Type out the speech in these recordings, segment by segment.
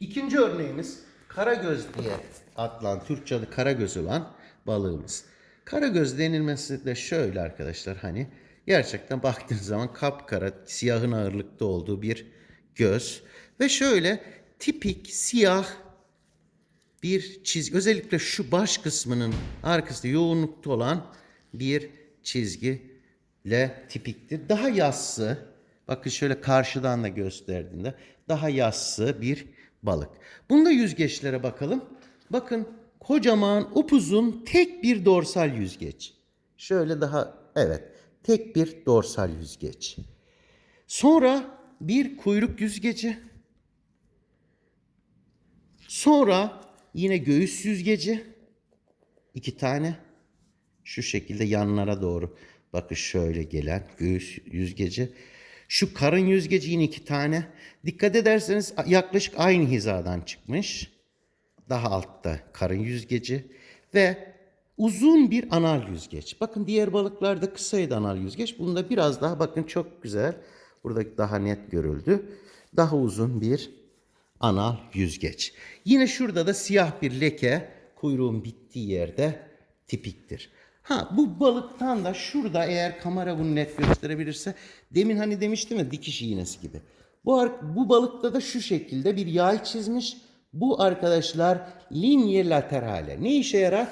İkinci örneğimiz karagöz diye adlan Türkçe adı karagöz olan balığımız. Karagöz denilmesi de şöyle arkadaşlar hani gerçekten baktığınız zaman kapkara siyahın ağırlıkta olduğu bir göz ve şöyle tipik siyah bir çizgi özellikle şu baş kısmının arkasında yoğunlukta olan bir çizgiyle tipiktir. Daha yassı bakın şöyle karşıdan da gösterdiğinde daha yassı bir balık. Bunda yüzgeçlere bakalım. Bakın kocaman upuzun tek bir dorsal yüzgeç. Şöyle daha evet tek bir dorsal yüzgeç. Sonra bir kuyruk yüzgeci. Sonra yine göğüs yüzgeci. iki tane. Şu şekilde yanlara doğru. Bakın şöyle gelen göğüs yüzgeci. Şu karın yüzgeci yine iki tane. Dikkat ederseniz yaklaşık aynı hizadan çıkmış. Daha altta karın yüzgeci. Ve uzun bir anal yüzgeç. Bakın diğer balıklarda kısaydı anal yüzgeç. Bunda biraz daha bakın çok güzel. Burada daha net görüldü. Daha uzun bir anal yüzgeç. Yine şurada da siyah bir leke kuyruğun bittiği yerde tipiktir. Ha bu balıktan da şurada eğer kamera bunu net gösterebilirse demin hani demiştim ya dikiş iğnesi gibi. Bu, bu balıkta da şu şekilde bir yay çizmiş. Bu arkadaşlar linye laterale. Ne işe yarar?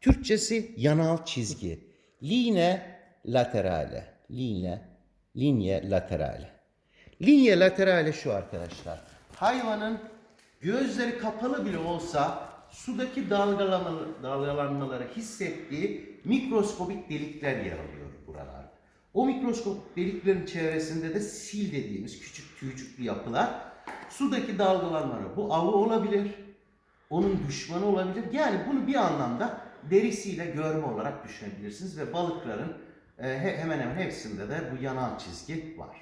Türkçesi yanal çizgi. Line laterale. Line, linye laterale. Linye laterale şu arkadaşlar. Hayvanın gözleri kapalı bile olsa sudaki dalgalanmaları hissettiği mikroskobik delikler yer alıyor buralarda. O mikroskopik deliklerin çevresinde de sil dediğimiz küçük tüycüklü yapılar sudaki dalgalanmaları bu avı olabilir, onun düşmanı olabilir. Yani bunu bir anlamda derisiyle görme olarak düşünebilirsiniz ve balıkların e, he- hemen hemen hepsinde de bu yanal çizgi var.